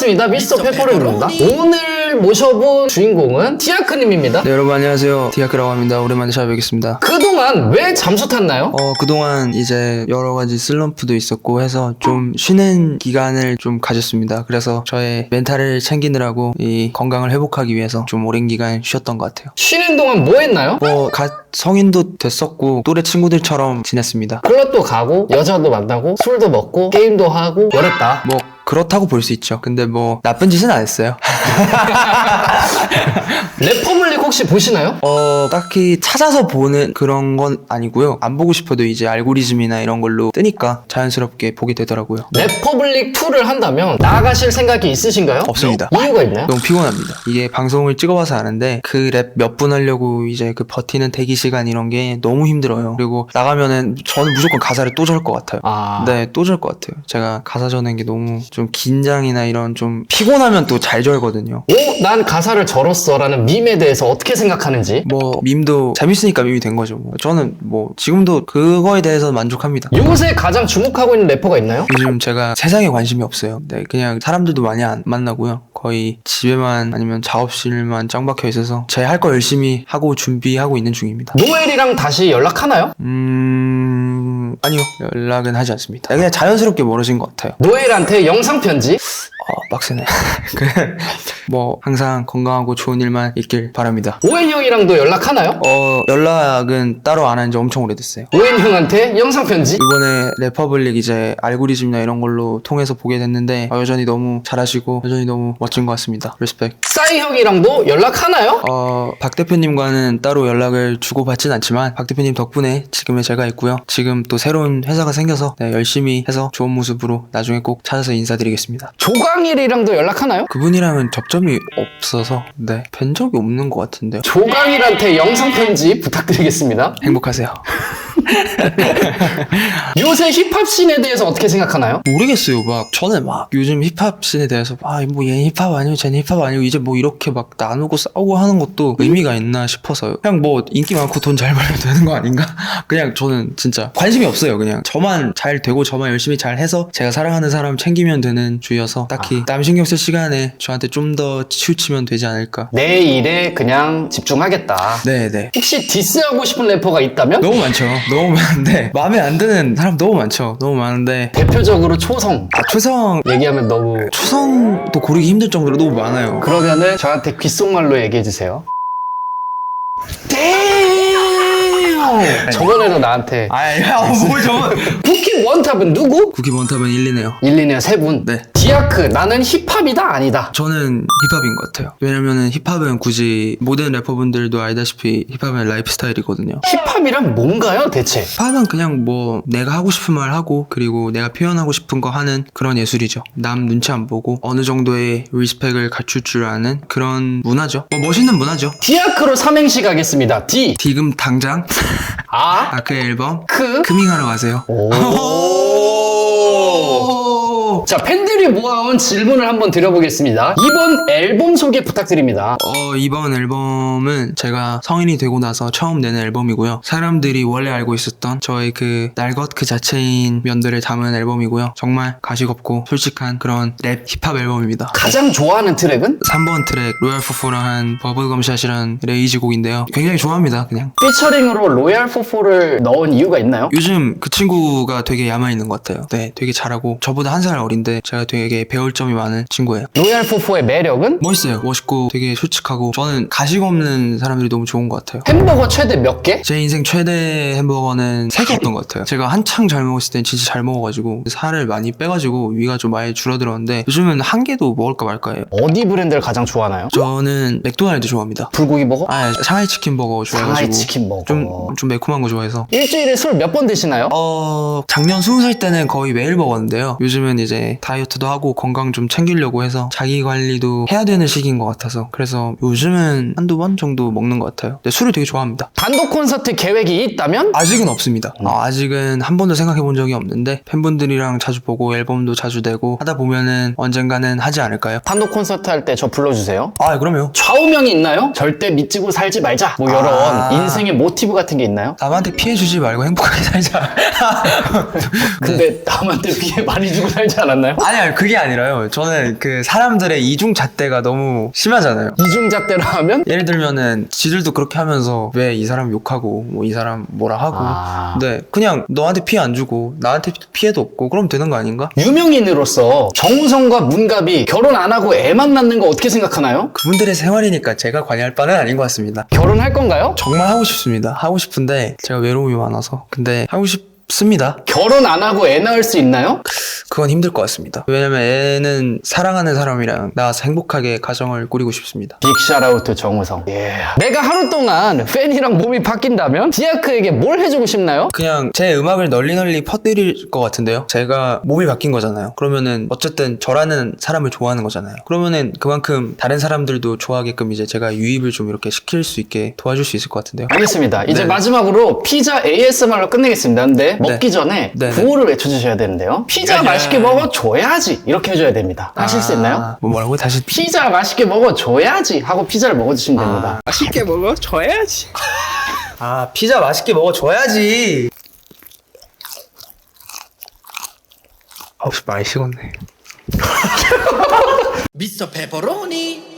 반갑습니다. 미스터 페퍼로입니다. 오늘 모셔본 주인공은 디아크님입니다. 네, 여러분 안녕하세요. 디아크라고 합니다. 오랜만에 찾아뵙겠습니다. 그동안 왜 잠수 탔나요? 어, 그동안 이제 여러 가지 슬럼프도 있었고 해서 좀 쉬는 기간을 좀 가졌습니다. 그래서 저의 멘탈을 챙기느라고 이 건강을 회복하기 위해서 좀 오랜 기간 쉬었던 것 같아요. 쉬는 동안 뭐 했나요? 뭐, 갓 성인도 됐었고, 또래 친구들처럼 지냈습니다. 클럽도 가고 여자도 만나고 술도 먹고 게임도 하고 이랬다. 뭐, 그렇다고 볼 수 있죠. 근데 뭐, 나쁜 짓은 안 했어요. 래퍼블릭 혹시 보시나요? 어, 딱히 찾아서 보는 그런 건 아니고요. 안 보고 싶어도 이제 알고리즘이나 이런 걸로 뜨니까 자연스럽게 보게 되더라고요. 래퍼블릭 2를 한다면 나가실 생각이 있으신가요? 없습니다. 이유가 있나요? 너무 피곤합니다. 이게 방송을 찍어봐서 아는데 그 랩 몇 분 하려고 이제 그 버티는 대기 시간 이런 게 너무 힘들어요. 그리고 나가면은 저는 무조건 가사를 또 절 것 같아요. 아, 네, 또 절 것 같아요. 제가 가사 전는 게 너무 좀 긴장이나 이런 좀 피곤하면 또 잘 절거든요. 오, 난 가사를 절었어라는 밈에 대해서 어떻게 생각하는지 뭐 밈도 재밌으니까 밈이 된 거죠. 뭐. 저는 뭐 지금도 그거에 대해서 만족합니다. 요새 가장 주목하고 있는 래퍼가 있나요? 요즘 제가 세상에 관심이 없어요. 네, 그냥 사람들도 많이 안 만나고요. 거의 집에만 아니면 작업실만 짱 박혀 있어서 제 할 거 열심히 하고 준비하고 있는 중입니다. 노엘이랑 다시 연락하나요? 음, 아니요. 연락은 하지 않습니다. 그냥 자연스럽게 멀어진 것 같아요. 노엘한테 영상 편지? 어, 빡세네. 그, 뭐, 항상 건강하고 좋은 일만 있길 바랍니다. 오웬 형이랑도 연락하나요? 어, 연락은 따로 안 한 지 엄청 오래됐어요. 오웬 형한테 영상 편지? 이번에 래퍼블릭 이제 알고리즘이나 이런 걸로 통해서 보게 됐는데 어, 여전히 너무 잘하시고 여전히 너무 멋진 것 같습니다. 리스펙. 싸이 형이랑도 연락하나요? 어, 박 대표님과는 따로 연락을 주고받진 않지만 박 대표님 덕분에 지금의 제가 있고요. 지금 또 새로운 회사가 생겨서 네, 열심히 해서 좋은 모습으로 나중에 꼭 찾아서 인사드리겠습니다. 조강 일이랑도 연락하나요? 그분이랑은 접점이 없어서 네, 뵌 적이 없는 것 같은데요. 조강일한테 영상 편지 부탁드리겠습니다. 행복하세요. 요새 힙합 씬에 대해서 어떻게 생각하나요? 모르겠어요. 막 저는 막 요즘 힙합 씬에 대해서 아뭐얘 힙합 아니고 쟤는 힙합 아니고 이제 뭐 이렇게 막 나누고 싸우고 하는 것도 의미가 있나 싶어서요. 그냥 뭐 인기 많고 돈 잘 벌면 되는 거 아닌가? 그냥 저는 진짜 관심이 없어요. 그냥 저만 잘 되고 저만 열심히 잘 해서 제가 사랑하는 사람 챙기면 되는 주여서 딱히 남 신경 쓸 시간에 저한테 좀 더 치우치면 되지 않을까. 내 일에 그냥 집중하겠다. 네네. 혹시 디스하고 싶은 래퍼가 있다면? 너무 많죠. 너무 많은데 마음에 안 드는 사람 너무 많죠. 너무 많은데 대표적으로 초성. 아 초성 얘기하면 너무 초성도 고르기 힘들 정도로 너무 많아요. 그러면은 저한테 귓속말로 얘기해 주세요. damn! 저번에도 나한테 아야 뭐죠? 쿠키 원탑은 누구? 쿠키 원탑은 1, 2네요. 1, 2네요 세 분. 네. 디아크 나는 힙합이다 아니다. 저는 힙합인 것 같아요. 왜냐면은 힙합은 굳이 모든 래퍼분들도 알다시피 힙합은 라이프 스타일이거든요. 힙합이란 뭔가요 대체? 힙합은 그냥 뭐 내가 하고 싶은 말 하고 그리고 내가 표현하고 싶은 거 하는 그런 예술이죠. 남 눈치 안 보고 어느 정도의 리스펙을 갖출 줄 아는 그런 문화죠. 뭐 멋있는 문화죠. 디아크로 삼행시 가겠습니다. 디, 지금 당장 아, 아크의 앨범 크. 크밍하러 가세요. 오. 자, 팬들이 모아온 질문을 한번 드려보겠습니다. 이번 앨범 소개 부탁드립니다. 어, 이번 앨범은 제가 성인이 되고 나서 처음 내는 앨범이고요. 사람들이 원래 알고 있었던 저의 그 날것 그 자체인 면들을 담은 앨범이고요. 정말 가식없고 솔직한 그런 랩 힙합 앨범입니다. 가장 좋아하는 트랙은? 3번 트랙 로얄 한 버블검샷이란 레이지 곡인데요. 굉장히 좋아합니다. 그냥. 피처링으로 로얄 포포를 넣은 이유가 있나요? 요즘 그 친구가 되게 야만 있는 것 같아요. 네, 되게 잘하고 저보다 한 살 어린 데 제가 되게 배울 점이 많은 친구예요. 로얄 포포의 매력은? 멋있어요. 멋있고 되게 솔직하고 저는 가식 없는 사람들이 너무 좋은 것 같아요. 햄버거 최대 몇 개? 제 인생 최대 햄버거는 3개였던 것 같아요. 제가 한창 잘 먹었을 땐 진짜 잘 먹어가지고 살을 많이 빼가지고 위가 좀 많이 줄어들었는데 요즘은 한 개도 먹을까 말까해요. 어디 브랜드를 가장 좋아하나요? 저는 맥도날드 좋아합니다. 불고기 버거? 아 샹하이 치킨 버거 좋아해가지고 상하이 치킨 버거. 좀, 좀 매콤한 거 좋아해서 일주일에 술 몇 번 드시나요? 어 작년 20살 때는 거의 매일 먹었는데요. 요즘은 이제 다이어트도 하고 건강 좀 챙기려고 해서 자기 관리도 해야 되는 시기인 것 같아서 그래서 요즘은 한두 번 정도 먹는 것 같아요. 근데 술을 되게 좋아합니다. 단독 콘서트 계획이 있다면? 아직은 없습니다. 어, 아직은 한 번도 생각해 본 적이 없는데 팬분들이랑 자주 보고 앨범도 자주 내고 하다 보면은 언젠가는 하지 않을까요? 단독 콘서트 할 때 저 불러주세요. 아 그럼요. 좌우명이 있나요? 절대 믿지고 살지 말자. 뭐 이런 아. 인생의 모티브 같은 게 있나요? 남한테 피해 주지 말고 행복하게 살자. 근데 남한테 피해 많이 주고 살잖아. 않았나요? 아니 아니 그게 아니라요. 저는 그 사람들의 이중 잣대가 너무 심하잖아요. 이중잣대로 하면 예를 들면은 지들도 그렇게 하면서 왜 이 사람 욕하고 뭐 이 사람 뭐라 하고 아. 근데 그냥 너한테 피해 안 주고 나한테 피해도 없고 그럼 되는 거 아닌가? 유명인으로서 정우성과 문갑이 결혼 안 하고 애만 낳는 거 어떻게 생각하나요? 그분들의 생활이니까 제가 관여할 바는 아닌 것 같습니다. 결혼할 건가요? 정말 하고 싶습니다. 하고 싶은데 제가 외로움이 많아서 근데 하고 싶 습니다. 결혼 안 하고 애 낳을 수 있나요? 그건 힘들 것 같습니다. 왜냐면 애는 사랑하는 사람이랑 나와서 행복하게 가정을 꾸리고 싶습니다. 빅샤라우트 정우성. 예. 내가 하루 동안 팬이랑 몸이 바뀐다면 디아크에게 뭘 해주고 싶나요? 그냥 제 음악을 널리 널리 퍼뜨릴 것 같은데요. 제가 몸이 바뀐 거잖아요. 그러면은 어쨌든 저라는 사람을 좋아하는 거잖아요. 그러면은 그만큼 다른 사람들도 좋아하게끔 이제 제가 유입을 좀 이렇게 시킬 수 있게 도와줄 수 있을 것 같은데요. 알겠습니다. 이제 네. 마지막으로 피자 ASMR로 끝내겠습니다. 근데 먹기 전에 네, 네. 구호를 외쳐주셔야 되는데요. 피자 야, 야. 맛있게 먹어줘야지 이렇게 해줘야 됩니다. 하실 수 있나요? 아, 뭐 뭐라고 다시 피자 맛있게 먹어줘야지 하고 피자를 먹어주시면 됩니다. 맛있게 먹어 줘야지. 아 피자 맛있게 먹어 줘야지. 아우 많이 식었네. Mr. Pepperoni